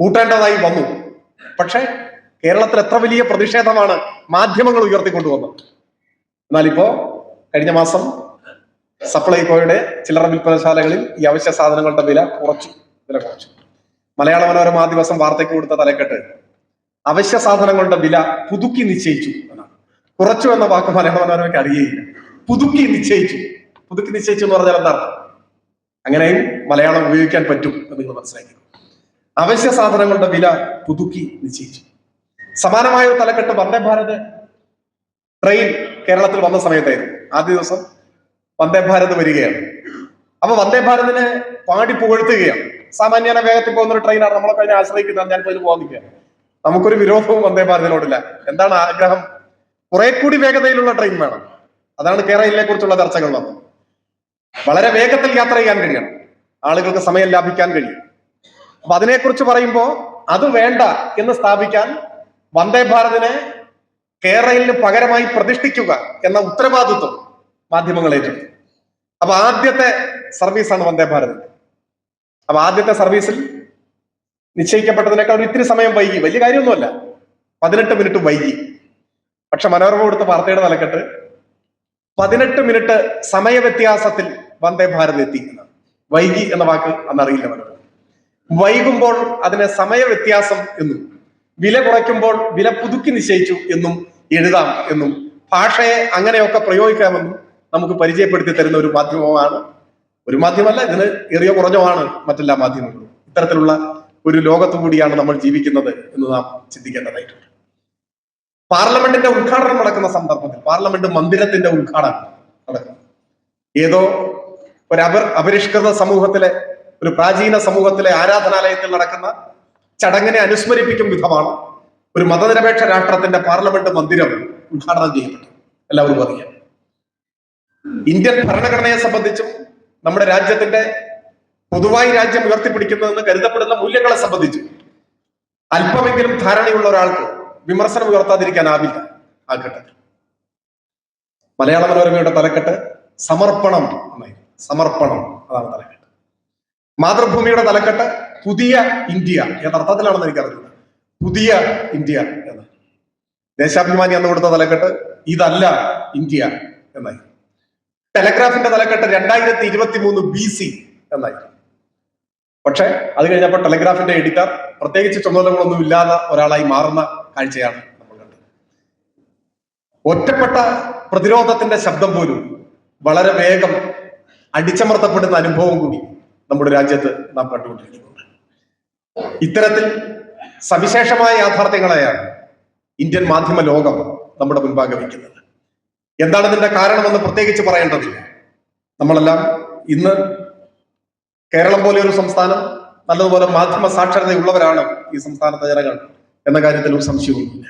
B: കൂട്ടേണ്ടതായി വന്നു. പക്ഷേ കേരളത്തിൽ എത്ര വലിയ പ്രതിഷേധമാണ് മാധ്യമങ്ങൾ ഉയർത്തിക്കൊണ്ടുവന്നത്? എന്നാൽ ഇപ്പോ കഴിഞ്ഞ മാസം സപ്ലൈകോയുടെ ചില്ലറ വിൽപ്പനശാലകളിൽ ഈ അവശ്യ സാധനങ്ങളുടെ വില കുറച്ചു വില കുറച്ചു. മലയാള മനോരമ ആ ദിവസം വാർത്തയ്ക്ക് കൊടുത്ത തലക്കെട്ട് അവശ്യ സാധനങ്ങളുടെ വില പുതുക്കി നിശ്ചയിച്ചു എന്നാണ്. കുറച്ചു എന്ന വാക്ക് മലയാള മനോരമയ്ക്ക് അറിയേയില്ല. പുതുക്കി നിശ്ചയിച്ചു. പുതുക്കി നിശ്ചയിച്ചു എന്ന് പറഞ്ഞാൽ എന്താണ് അങ്ങനെയും മലയാളം ഉപയോഗിക്കാൻ പറ്റും എന്ന് നിങ്ങൾ മനസ്സിലാക്കി അവശ്യ സാധനങ്ങളുടെ വില പുതുക്കി നിശ്ചയിച്ചു. സമാനമായ ഒരു തലക്കെട്ട് വന്ദേ ഭാരത് ട്രെയിൻ കേരളത്തിൽ വന്ന സമയത്തായിരുന്നു. ആദ്യ ദിവസം വന്ദേ ഭാരത് വരികയാണ്. അപ്പൊ വന്ദേ ഭാരതിനെ പാടി പുകഴ്ത്തുകയാണ്. സാമാന്യന വേഗത്തിൽ പോകുന്ന ഒരു ട്രെയിനാണ് നമ്മളെ കഴിഞ്ഞ ആശ്രയിക്കുന്നത് ഞാൻ പോയി പോകാൻ നിൽക്കുകയാണ്. നമുക്കൊരു വിരോധവും വന്ദേ ഭാരതിനോടില്ല. എന്താണ് ആഗ്രഹം? കുറെ കൂടി വേഗതയിലുള്ള ട്രെയിൻ വേണം. അതാണ് കേരളയിലെ കുറിച്ചുള്ള ചർച്ചകൾ വന്നത്. വളരെ വേഗത്തിൽ യാത്ര ചെയ്യാൻ കഴിയണം. ആളുകൾക്ക് സമയം ലാഭിക്കാൻ കഴിയും. അപ്പൊ അതിനെക്കുറിച്ച് പറയുമ്പോൾ അത് വേണ്ട എന്ന് സ്ഥാപിക്കാൻ വന്ദേ ഭാരതിനെ കേരളയിന് പകരമായി പ്രതിഷ്ഠിക്കുക എന്ന ഉത്തരവാദിത്വം മാധ്യമങ്ങൾ ഏറ്റെടുത്തു. അപ്പൊ ആദ്യത്തെ സർവീസാണ് വന്ദേ ഭാരത്. അപ്പൊ ആദ്യത്തെ സർവീസിൽ നിശ്ചയിക്കപ്പെട്ടതിനേക്കാൾ ഇത്തിരി സമയം വൈകി. വലിയ കാര്യമൊന്നുമല്ല. പതിനെട്ട് മിനിറ്റ് വൈകി. പക്ഷെ മനോരമ കൊടുത്ത വാർത്തയുടെ തലക്കെട്ട് പതിനെട്ട് മിനിറ്റ് സമയവ്യത്യാസത്തിൽ വന്ദേ ഭാരത് എത്തി വൈകി എന്ന വാക്ക് അന്നറിയില്ല മനോരമ. വൈകുമ്പോൾ അതിനെ സമയവ്യത്യാസം എന്നും വില കുറയ്ക്കുമ്പോൾ വില പുതുക്കി നിശ്ചയിച്ചു എന്നും എഴുതാം എന്നും ഭാഷയെ അങ്ങനെയൊക്കെ പ്രയോഗിക്കാമെന്നും നമുക്ക് പരിചയപ്പെടുത്തി തരുന്ന ഒരു മാധ്യമമാണ്. ഒരു മാധ്യമല്ല ഇതിന് ഏറിയ കുറഞ്ഞമാണ് മറ്റെല്ലാ മാധ്യമങ്ങളും. ഇത്തരത്തിലുള്ള ഒരു ലോകത്തു കൂടിയാണ് നമ്മൾ ജീവിക്കുന്നത് എന്ന് നാം ചിന്തിക്കേണ്ടതായിട്ടുണ്ട്. പാർലമെന്റിന്റെ ഉദ്ഘാടനം നടക്കുന്ന സന്ദർഭത്തിൽ പാർലമെന്റ് മന്ദിരത്തിന്റെ ഉദ്ഘാടനം നടക്കുന്നു. ഏതോ ഒരു അപരിഷ്കൃത സമൂഹത്തിലെ ഒരു പ്രാചീന സമൂഹത്തിലെ ആരാധനാലയത്തിൽ നടക്കുന്ന ചടങ്ങിനെ അനുസ്മരിപ്പിക്കും വിധമാണ് ഒരു മതനിരപേക്ഷ രാഷ്ട്രത്തിന്റെ പാർലമെന്റ് മന്ദിരം ഉദ്ഘാടനം ചെയ്യപ്പെട്ടു എല്ലാവരും അറിയാം. ഇന്ത്യൻ ഭരണഘടനയെ സംബന്ധിച്ചും നമ്മുടെ രാജ്യത്തിന്റെ പൊതുവായി രാജ്യം ഉയർത്തിപ്പിടിക്കുന്നതെന്ന് കരുതപ്പെടുന്ന മൂല്യങ്ങളെ സംബന്ധിച്ചും അല്പമെങ്കിലും ധാരണയുള്ള ഒരാൾക്ക് വിമർശനം ഉയർത്താതിരിക്കാനാവില്ല ആ ഘട്ടത്തിൽ. മലയാള മനോരമയുടെ തലക്കെട്ട് സമർപ്പണം സമർപ്പണം അതാണ് തലക്കെട്ട്. മാതൃഭൂമിയുടെ തലക്കെട്ട് പുതിയ ഇന്ത്യ ഏതർത്ഥത്തിലാണെന്ന് എനിക്കറിയില്ല പുതിയ ഇന്ത്യ എന്ന്. ദേശാഭിമാനി അന്ന് കൊടുത്ത തലക്കെട്ട് ഇതല്ല ഇന്ത്യ എന്നായി. ടെലഗ്രാഫിന്റെ തലക്കെട്ട് രണ്ടായിരത്തി ഇരുപത്തി മൂന്ന് ബി സി എന്നായി. പക്ഷെ അത് കഴിഞ്ഞപ്പോൾ ടെലഗ്രാഫിന്റെ എഡിറ്റർ പ്രത്യേകിച്ച് ചുമതലകളൊന്നും ഇല്ലാതെ ഒരാളായി മാറുന്ന കാഴ്ചയാണ് നമ്മൾ കണ്ടത്. ഒറ്റപ്പെട്ട പ്രതിരോധത്തിന്റെ ശബ്ദം പോലും വളരെ വേഗം അടിച്ചമർത്തപ്പെടുന്ന അനുഭവം കൂടി നമ്മുടെ രാജ്യത്ത് നാം കണ്ടുകൊണ്ടിരിക്കുന്നുണ്ട് ഇത്തരത്തിൽ സവിശേഷമായ യാഥാർത്ഥ്യങ്ങളെയാണ് ഇന്ത്യൻ മാധ്യമ ലോകം നമ്മുടെ മുൻപാകെ വയ്ക്കുന്നത്. എന്താണ് ഇതിന്റെ കാരണമെന്ന് പ്രത്യേകിച്ച് പറയേണ്ടതില്ല. നമ്മളെല്ലാം ഇന്ന് കേരളം പോലെ ഒരു സംസ്ഥാനം നല്ലതുപോലെ മാധ്യമ സാക്ഷരതയുള്ളവരാണ് ഈ സംസ്ഥാനത്തെ ജനങ്ങൾ എന്ന കാര്യത്തിൽ ഒരു സംശയവുമില്ല.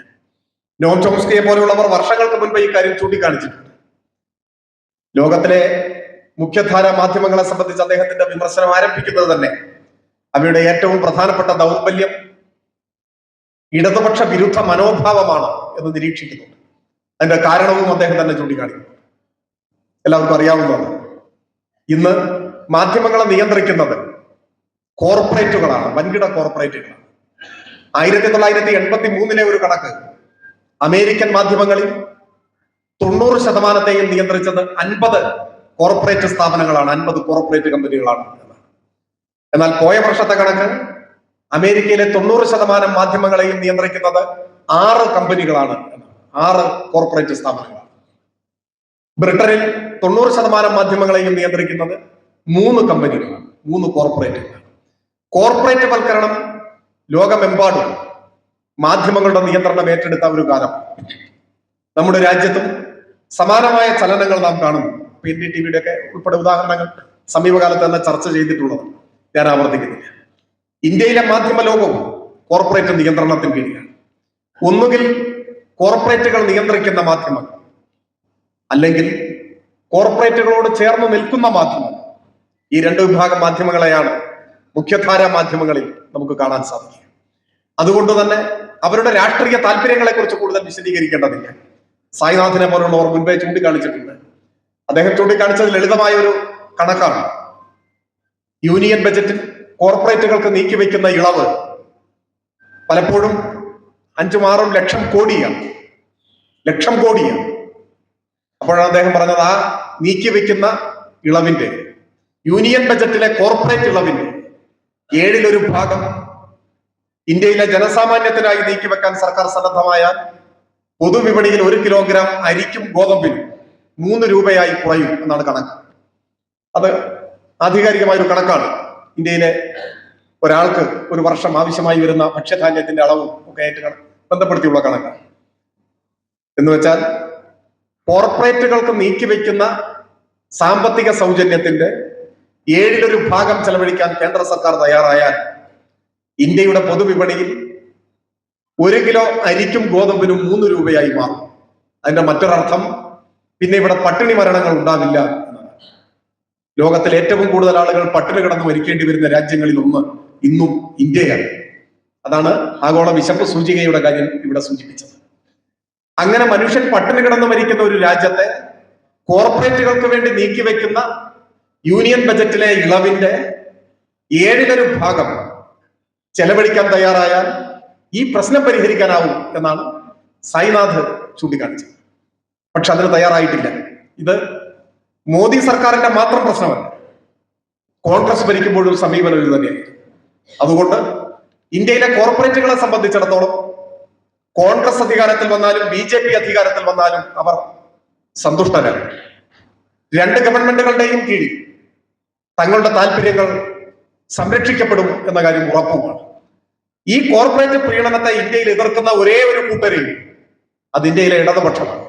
B: നോം ചോംസ്കിയെ പോലെയുള്ളവർ വർഷങ്ങൾക്ക് മുൻപ് ഈ കാര്യം ചൂണ്ടിക്കാണിച്ചിട്ടുണ്ട്. ലോകത്തിലെ മുഖ്യധാര മാധ്യമങ്ങളെ സംബന്ധിച്ച് അദ്ദേഹത്തിന്റെ വിമർശനം ആരംഭിക്കുന്നത് തന്നെ. അവയുടെ ഏറ്റവും പ്രധാനപ്പെട്ട ദൗർബല്യം ഇടതുപക്ഷ വിരുദ്ധ മനോഭാവമാണ് എന്ന് നിരീക്ഷിക്കുന്നുണ്ട്. അതിന്റെ കാരണവും അദ്ദേഹം തന്നെ ചൂണ്ടിക്കാണിക്കുന്നു എല്ലാവർക്കും അറിയാവുന്നതാണ്. ഇന്ന് മാധ്യമങ്ങളെ നിയന്ത്രിക്കുന്നത് കോർപ്പറേറ്റുകളാണ് വൻകിട കോർപ്പറേറ്റുകളാണ്. ആയിരത്തി തൊള്ളായിരത്തി എൺപത്തി മൂന്നിലെ ഒരു കണക്ക് അമേരിക്കൻ മാധ്യമങ്ങളിൽ തൊണ്ണൂറ് ശതമാനത്തെയും നിയന്ത്രിച്ചത് അൻപത് കോർപ്പറേറ്റ് സ്ഥാപനങ്ങളാണ് അൻപത് കോർപ്പറേറ്റ് കമ്പനികളാണ്. എന്നാൽ പോയ വർഷത്തെ കണക്ക് അമേരിക്കയിലെ തൊണ്ണൂറ് ശതമാനം മാധ്യമങ്ങളെയും നിയന്ത്രിക്കുന്നത് ആറ് കമ്പനികളാണ്. ആറ് കോർപ്പറേറ്റ് സ്ഥാപനങ്ങളാണ്. ബ്രിട്ടനിൽ തൊണ്ണൂറ് ശതമാനം മാധ്യമങ്ങളെയും നിയന്ത്രിക്കുന്നത് മൂന്ന് കമ്പനികളാണ്. മൂന്ന് കോർപ്പറേറ്റുകളാണ് കോർപ്പറേറ്റ് വൽക്കരണം ലോകമെമ്പാടും മാധ്യമങ്ങളുടെ നിയന്ത്രണം ഏറ്റെടുത്ത ഒരു കാലം. നമ്മുടെ രാജ്യത്തും സമാനമായ ചലനങ്ങൾ നാം കാണുന്നു. എൻ ഡി ടി വിയുടെ ഒക്കെ ഉൾപ്പെടെ ഉദാഹരണങ്ങൾ സമീപകാലത്ത് തന്നെ ചർച്ച ചെയ്തിട്ടുള്ളത് ഞാൻ ആവർത്തിക്കുന്നില്ല. ഇന്ത്യയിലെ മാധ്യമ ലോകവും കോർപ്പറേറ്റ് നിയന്ത്രണത്തിന് കീഴിലാണ്. ഒന്നുകിൽ കോർപ്പറേറ്റുകൾ നിയന്ത്രിക്കുന്ന മാധ്യമങ്ങൾ അല്ലെങ്കിൽ കോർപ്പറേറ്റുകളോട് ചേർന്ന് നിൽക്കുന്ന മാധ്യമങ്ങൾ ഈ രണ്ട് വിഭാഗം മാധ്യമങ്ങളെയാണ് മുഖ്യധാര മാധ്യമങ്ങളിൽ നമുക്ക് കാണാൻ സാധിക്കുക. അതുകൊണ്ട് തന്നെ അവരുടെ രാഷ്ട്രീയ താല്പര്യങ്ങളെ കുറിച്ച് കൂടുതൽ വിശദീകരിക്കേണ്ടതില്ല. സായിനാഥിനെ പോലുള്ളവർ മുൻപേ ചൂണ്ടിക്കാണിച്ചിട്ടുണ്ട്. അദ്ദേഹം ചൂണ്ടിക്കാണിച്ചത് ലളിതമായ ഒരു കണക്കാണ്. യൂണിയൻ ബജറ്റിൽ കോർപ്പറേറ്റുകൾക്ക് നീക്കിവെക്കുന്ന ഇളവ് പലപ്പോഴും അഞ്ചും ആറും ലക്ഷം കോടിയാണ്. ലക്ഷം കോടിയാണ്. അപ്പോഴാണ് അദ്ദേഹം പറഞ്ഞത് ആ നീക്കിവെക്കുന്ന ഇളവിന്റെ യൂണിയൻ ബജറ്റിലെ കോർപ്പറേറ്റ് ഇളവിന്റെ ഏഴിലൊരു ഭാഗം ഇന്ത്യയിലെ ജനസാമാന്യത്തിനായി നീക്കിവെക്കാൻ സർക്കാർ സന്നദ്ധമായ പൊതുവിപണിയിൽ ഒരു കിലോഗ്രാം അരിക്കും ഗോതമ്പിനും. മൂന്ന് രൂപയായി കുറയും എന്നാണ് കണക്ക്. അത് ആധികാരികമായ ഒരു കണക്കാണ്. ഇന്ത്യയിലെ ഒരാൾക്ക് ഒരു വർഷം ആവശ്യമായി വരുന്ന ഭക്ഷ്യധാന്യത്തിന്റെ അളവും ഒക്കെ ആയിട്ട് ബന്ധപ്പെടുത്തിയുള്ള കണക്കാണ്. എന്ന് വെച്ചാൽ കോർപ്പറേറ്റുകൾക്ക് നീക്കിവെക്കുന്ന സാമ്പത്തിക സൗജന്യത്തിന്റെ ഏഴിലൊരു ഭാഗം ചെലവഴിക്കാൻ കേന്ദ്ര സർക്കാർ തയ്യാറായാൽ ഇന്ത്യയുടെ പൊതുവിപണിയിൽ ഒരു കിലോ അരിക്കും ഗോതമ്പിനും മൂന്ന് രൂപയായി മാറും. അതിന്റെ മറ്റൊരർത്ഥം പിന്നെ ഇവിടെ പട്ടിണി മരണങ്ങൾ ഉണ്ടാവില്ല. ലോകത്തിൽ ഏറ്റവും കൂടുതൽ ആളുകൾ പട്ടിണി കിടന്ന് മരിക്കേണ്ടി വരുന്ന രാജ്യങ്ങളിൽ ഒന്ന് ഇന്നും ഇന്ത്യയാണ്. അതാണ് ആഗോള വിശപ്പ് സൂചികയുടെ കാര്യം ഇവിടെ സൂചിപ്പിച്ചത്. അങ്ങനെ മനുഷ്യൻ പട്ടിണി കിടന്ന് മരിക്കുന്ന ഒരു രാജ്യത്തെ കോർപ്പറേറ്റുകൾക്ക് വേണ്ടി നീക്കിവെക്കുന്ന യൂണിയൻ ബജറ്റിലെ ഇളവിന്റെ ഏഴിലൊരു ഭാഗം ചെലവഴിക്കാൻ തയ്യാറായാൽ ഈ പ്രശ്നം പരിഹരിക്കാനാവും എന്നാണ് സായിനാഥ് ചൂണ്ടിക്കാണിച്ചത്. പക്ഷെ അതിന് തയ്യാറായിട്ടില്ല. ഇത് മോദി സർക്കാരിന്റെ മാത്രം പ്രശ്നമല്ല. കോൺഗ്രസ് ഭരിക്കുമ്പോഴും സമീപനം ഇത് തന്നെയായിരുന്നു അതുകൊണ്ട് ഇന്ത്യയിലെ കോർപ്പറേറ്റുകളെ സംബന്ധിച്ചിടത്തോളം കോൺഗ്രസ് അധികാരത്തിൽ വന്നാലും ബി ജെ പി അധികാരത്തിൽ വന്നാലും അവർ സന്തുഷ്ടരാണ്. രണ്ട് ഗവൺമെന്റുകളുടെയും കീഴിൽ തങ്ങളുടെ താല്പര്യങ്ങൾ സംരക്ഷിക്കപ്പെടും എന്ന കാര്യം ഉറപ്പുമാണ്. ഈ കോർപ്പറേറ്റ് പ്രീണനത്തെ ഇന്ത്യയിൽ എതിർക്കുന്ന ഒരേ ഒരു കൂട്ടരെയും അത് ഇന്ത്യയിലെ ഇടതുപക്ഷമാണ്.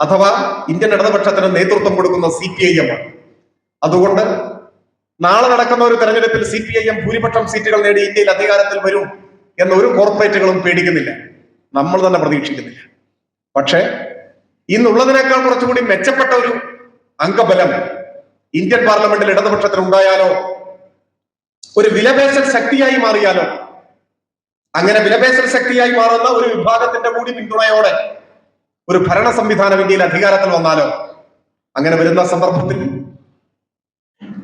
B: അഥവാ ഇന്ത്യൻ ഇടതുപക്ഷത്തിന് നേതൃത്വം കൊടുക്കുന്ന സി പി ഐ എം ആണ്. അതുകൊണ്ട് നാളെ നടക്കുന്ന ഒരു തെരഞ്ഞെടുപ്പിൽ സി പി ഐ എം ഭൂരിപക്ഷം സീറ്റുകൾ നേടി ഇന്ത്യയിൽ അധികാരത്തിൽ വരും എന്ന ഒരു കോർപ്പറേറ്റുകളും പേടിക്കുന്നില്ല. നമ്മൾ തന്നെ പ്രതീക്ഷിക്കുന്നില്ല. പക്ഷേ ഇന്നുള്ളതിനേക്കാൾ കുറച്ചുകൂടി മെച്ചപ്പെട്ട ഒരു അംഗബലം ഇന്ത്യൻ പാർലമെന്റിൽ ഇടതുപക്ഷത്തിന് ഉണ്ടായാലോ ഒരു വിലപേശൽ ശക്തിയായി മാറിയാലോ അങ്ങനെ വിലപേശൽ ശക്തിയായി മാറുന്ന ഒരു വിഭാഗത്തിന്റെ കൂടി പിന്തുണയോടെ ഒരു ഭരണ സംവിധാനം ഇന്ത്യയിൽ അധികാരത്തിൽ വന്നാലോ? അങ്ങനെ വരുന്ന സന്ദർഭത്തിൽ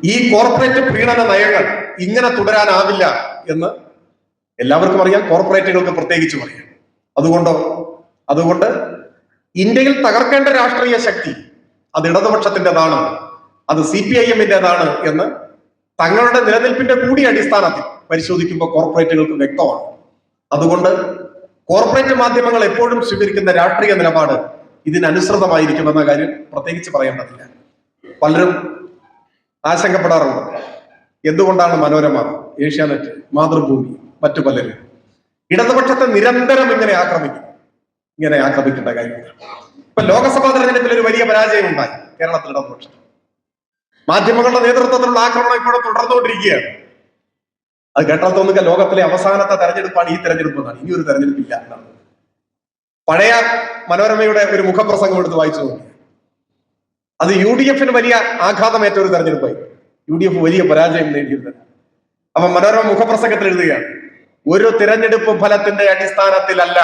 B: ഈ കോർപ്പറേറ്റ് പ്രീണന നയങ്ങൾ ഇങ്ങനെ തുടരാനാവില്ല എന്ന് എല്ലാവർക്കും അറിയാം. കോർപ്പറേറ്റുകൾക്ക് പ്രത്യേകിച്ച് അറിയാം. അതുകൊണ്ടോ അതുകൊണ്ട് ഇന്ത്യയിൽ തകർക്കേണ്ട രാഷ്ട്രീയ ശക്തി അത് ഇടതുപക്ഷത്തിന്റെതാണ് അത് സി പി ഐ എമ്മിന്റെതാണ് എന്ന് തങ്ങളുടെ നിലനിൽപ്പിന്റെ കൂടി അടിസ്ഥാനത്തിൽ പരിശോധിക്കുമ്പോൾ കോർപ്പറേറ്റുകൾക്ക് വ്യക്തമാണ്. അതുകൊണ്ട് കോർപ്പറേറ്റ് മാധ്യമങ്ങൾ എപ്പോഴും സ്വീകരിക്കുന്ന രാഷ്ട്രീയ നിലപാട് ഇതിനനുസൃതമായിരിക്കുമെന്ന കാര്യം പ്രത്യേകിച്ച് പറയേണ്ടതില്ല. പലരും ആശങ്കപ്പെടാറുണ്ട്. എന്തുകൊണ്ടാണ് മനോരമ ഏഷ്യാനെറ്റ് മാതൃഭൂമി മറ്റു പലരും ഇടതുപക്ഷത്തെ നിരന്തരം ഇങ്ങനെ ആക്രമിക്കും? ഇങ്ങനെ ആക്രമിക്കേണ്ട കാര്യമില്ല. ഇപ്പൊ ലോക്സഭാ തെരഞ്ഞെടുപ്പിൽ ഒരു വലിയ പരാജയം ഉണ്ടായി കേരളത്തിൽ ഇടതുപക്ഷം. മാധ്യമങ്ങളുടെ നേതൃത്വത്തിലുള്ള ആക്രമണം ഇപ്പോഴും തുടർന്നുകൊണ്ടിരിക്കുകയാണ്. അത് കേട്ടാൽ ലോകത്തിലെ അവസാനത്തെ തെരഞ്ഞെടുപ്പാണ് ഈ തെരഞ്ഞെടുപ്പ് എന്നാണ്. ഇനി ഒരു തെരഞ്ഞെടുപ്പില്ല എന്നാണ്. പഴയ മനോരമയുടെ ഒരു മുഖപ്രസംഗം എടുത്ത് വായിച്ചു നോക്കി. അത് യു ഡി എഫിന് വലിയ ആഘാതമേറ്റ ഒരു തെരഞ്ഞെടുപ്പായി. യു ഡി എഫ് വലിയ പരാജയം നേടിയിരുന്നത്. അപ്പൊ മനോരമ മുഖപ്രസംഗത്തിൽ എഴുതുകയാണ്. ഒരു തിരഞ്ഞെടുപ്പ് ഫലത്തിന്റെ അടിസ്ഥാനത്തിലല്ല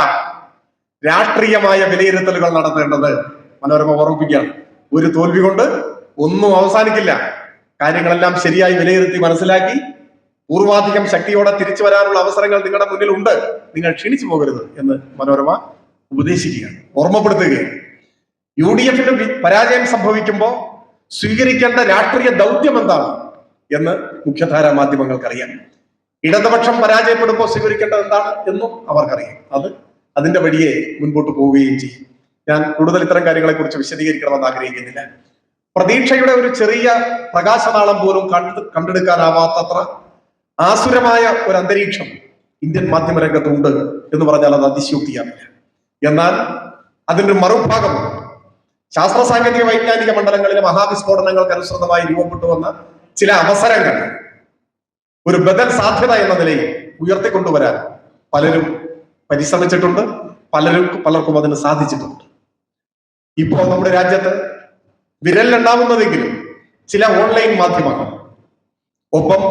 B: രാഷ്ട്രീയമായ വിലയിരുത്തലുകൾ നടത്തേണ്ടത് മനോരമ ഓർമ്മിപ്പിക്കുകയാണ്. ഒരു തോൽവി കൊണ്ട് ഒന്നും അവസാനിക്കില്ല. കാര്യങ്ങളെല്ലാം ശരിയായി വിലയിരുത്തി മനസ്സിലാക്കി പൂർവാധികം ശക്തിയോടെ തിരിച്ചു വരാനുള്ള അവസരങ്ങൾ നിങ്ങളുടെ മുന്നിൽ ഉണ്ട്. നിങ്ങൾ ക്ഷീണിച്ചു പോകരുത് എന്ന് മനോരമ ഉപദേശിക്കുകയാണ്. ഓർമ്മപ്പെടുത്തുകയാണ്. യു ഡി എഫിന് പരാജയം സംഭവിക്കുമ്പോൾ സ്വീകരിക്കേണ്ട രാഷ്ട്രീയ ദൗത്യം എന്താണ് എന്ന് മുഖ്യധാരാ മാധ്യമങ്ങൾക്കറിയാം. ഇടതുപക്ഷം പരാജയപ്പെടുമ്പോൾ സ്വീകരിക്കേണ്ടത് എന്താണ് എന്നും അവർക്കറിയാം. അത് അതിന്റെ വഴിയെ മുൻപോട്ട് പോവുകയും ചെയ്യും. ഞാൻ കൂടുതൽ ഇത്തരം കാര്യങ്ങളെക്കുറിച്ച് വിശദീകരിക്കണമെന്ന് ആഗ്രഹിക്കുന്നില്ല. പ്രതീക്ഷയുടെ ഒരു ചെറിയ പ്രകാശനാളം പോലും കണ്ടു കണ്ടെടുക്കാനാവാത്തത്ര ആസുരമായ ഒരു അന്തരീക്ഷം ഇന്ത്യൻ മാധ്യമ രംഗത്തുണ്ട് എന്ന് പറഞ്ഞാൽ അത് അതിശയോക്തിയാവില്ല എന്നാൽ അതിന്റെ മറുഭാഗമുണ്ട് ശാസ്ത്ര സാങ്കേതിക വൈജ്ഞാനിക മണ്ഡലങ്ങളിലെ മഹാവിസ്ഫോടനങ്ങൾക്ക് അനുസൃതമായി രൂപപ്പെട്ടു വന്ന ചില അവസരങ്ങൾ ഒരു ബദൽ സാധ്യത എന്ന നിലയിൽ ഉയർത്തിക്കൊണ്ടുവരാൻ പലരും പരിശ്രമിച്ചിട്ടുണ്ട്. പലരും പലർക്കും അതിന് സാധിച്ചിട്ടുണ്ട്. ഇപ്പോൾ നമ്മുടെ രാജ്യത്ത് വിരലിലുണ്ടാവുന്നതെങ്കിലും ചില ഓൺലൈൻ മാധ്യമങ്ങൾ ഒപ്പം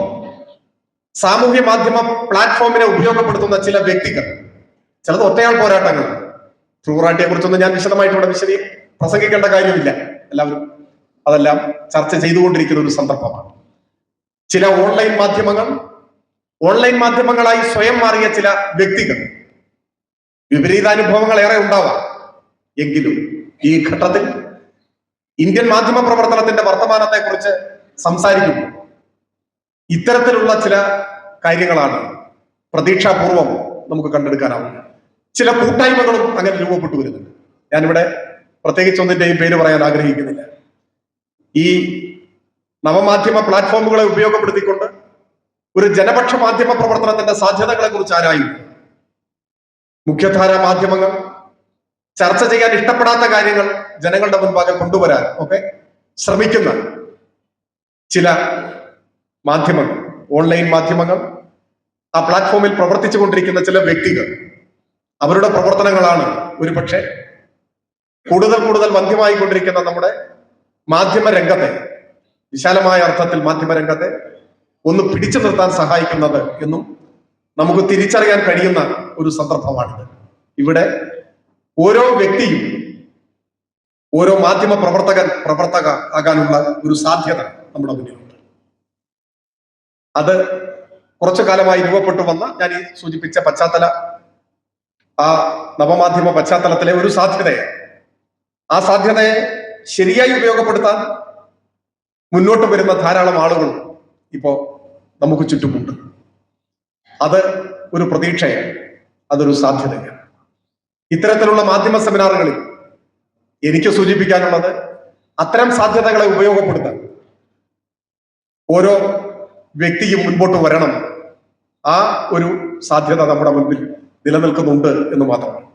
B: സാമൂഹ്യ മാധ്യമ പ്ലാറ്റ്ഫോമിനെ ഉപയോഗപ്പെടുത്തുന്ന ചില വ്യക്തികൾ. ചിലത് ഒറ്റയാൾ പോരാട്ടങ്ങൾ. ട്രൂറാട്ടിയെ കുറിച്ചൊന്നും ഞാൻ വിശദമായിട്ട് ഇവിടെ വിശദീ പ്രസംഗിക്കേണ്ട കാര്യമില്ല. എല്ലാവരും അതെല്ലാം ചർച്ച ചെയ്തുകൊണ്ടിരിക്കുന്ന ഒരു സന്ദർഭമാണ്. ചില ഓൺലൈൻ മാധ്യമങ്ങൾ ഓൺലൈൻ മാധ്യമങ്ങളായി സ്വയം മാറിയ ചില വ്യക്തികൾ. വിപരീതാനുഭവങ്ങൾ ഏറെ ഉണ്ടാവാം. എങ്കിലും ഈ ഘട്ടത്തിൽ ഇന്ത്യൻ മാധ്യമ പ്രവർത്തനത്തിന്റെ വർത്തമാനത്തെ കുറിച്ച് സംസാരിക്കുമ്പോൾ ഇത്തരത്തിലുള്ള ചില കാര്യങ്ങളാണ് പ്രതീക്ഷാപൂർവം നമുക്ക് കണ്ടെടുക്കാനാവും. ചില കൂട്ടായ്മകളും അങ്ങനെ രൂപപ്പെട്ടു വരുന്നുണ്ട്. ഞാനിവിടെ പ്രത്യേകിച്ച് ഒന്നിന്റെയും പേര് പറയാൻ ആഗ്രഹിക്കുന്നില്ല. ഈ നവമാധ്യമ പ്ലാറ്റ്ഫോമുകളെ ഉപയോഗപ്പെടുത്തിക്കൊണ്ട് ഒരു ജനപക്ഷ മാധ്യമ പ്രവർത്തനത്തിന്റെ സാധ്യതകളെ കുറിച്ച് ആരായും മുഖ്യധാര മാധ്യമങ്ങൾ ചർച്ച ചെയ്യാൻ ഇഷ്ടപ്പെടാത്ത കാര്യങ്ങൾ ജനങ്ങളുടെ മുൻപാകെ കൊണ്ടുവരാൻ ഒക്കെ ശ്രമിക്കുന്ന ചില മാധ്യമങ്ങൾ ഓൺലൈൻ മാധ്യമങ്ങൾ ആ പ്ലാറ്റ്ഫോമിൽ പ്രവർത്തിച്ചു കൊണ്ടിരിക്കുന്ന ചില വ്യക്തികൾ അവരുടെ പ്രവർത്തനങ്ങളാണ് ഒരുപക്ഷെ കൂടുതൽ കൂടുതൽ വന്ധ്യമായി കൊണ്ടിരിക്കുന്ന നമ്മുടെ മാധ്യമ രംഗത്തെ വിശാലമായ അർത്ഥത്തിൽ മാധ്യമ രംഗത്തെ ഒന്ന് പിടിച്ചു നിർത്താൻ സഹായിക്കുന്നത് എന്നും നമുക്ക് തിരിച്ചറിയാൻ കഴിയുന്ന ഒരു സന്ദർഭമാണിത്. ഇവിടെ ഓരോ വ്യക്തിയും ഓരോ മാധ്യമ പ്രവർത്തകൻ പ്രവർത്തക ആകാനുള്ള ഒരു സാധ്യത നമ്മുടെ മുന്നിലുണ്ട്. അത് കുറച്ചു കാലമായി രൂപപ്പെട്ടു വന്ന ഞാൻ ഈ സൂചിപ്പിച്ച പശ്ചാത്തല ആ നവമാധ്യമ പശ്ചാത്തലത്തിലെ ഒരു സാധ്യതയാണ്. ആ സാധ്യതയെ ശരിയായി ഉപയോഗപ്പെടുത്താൻ മുന്നോട്ട് വരുന്ന ധാരാളം ആളുകൾ ഇപ്പോ നമുക്ക് ചുറ്റുമുണ്ട്. അത് ഒരു പ്രതീക്ഷയാണ്. അതൊരു സാധ്യതയാണ്. ഇത്തരത്തിലുള്ള മാധ്യമ സെമിനാറുകളിൽ എനിക്ക് സൂചിപ്പിക്കാനുള്ളത് അത്തരം സാധ്യതകളെ ഉപയോഗപ്പെടുത്താൻ ഓരോ വ്യക്തിയും മുൻപോട്ട് വരണം. ആ ഒരു സാധ്യത നമ്മുടെ മുൻപിൽ നിലനിൽക്കുന്നുണ്ട് എന്ന് മാത്രമാണ്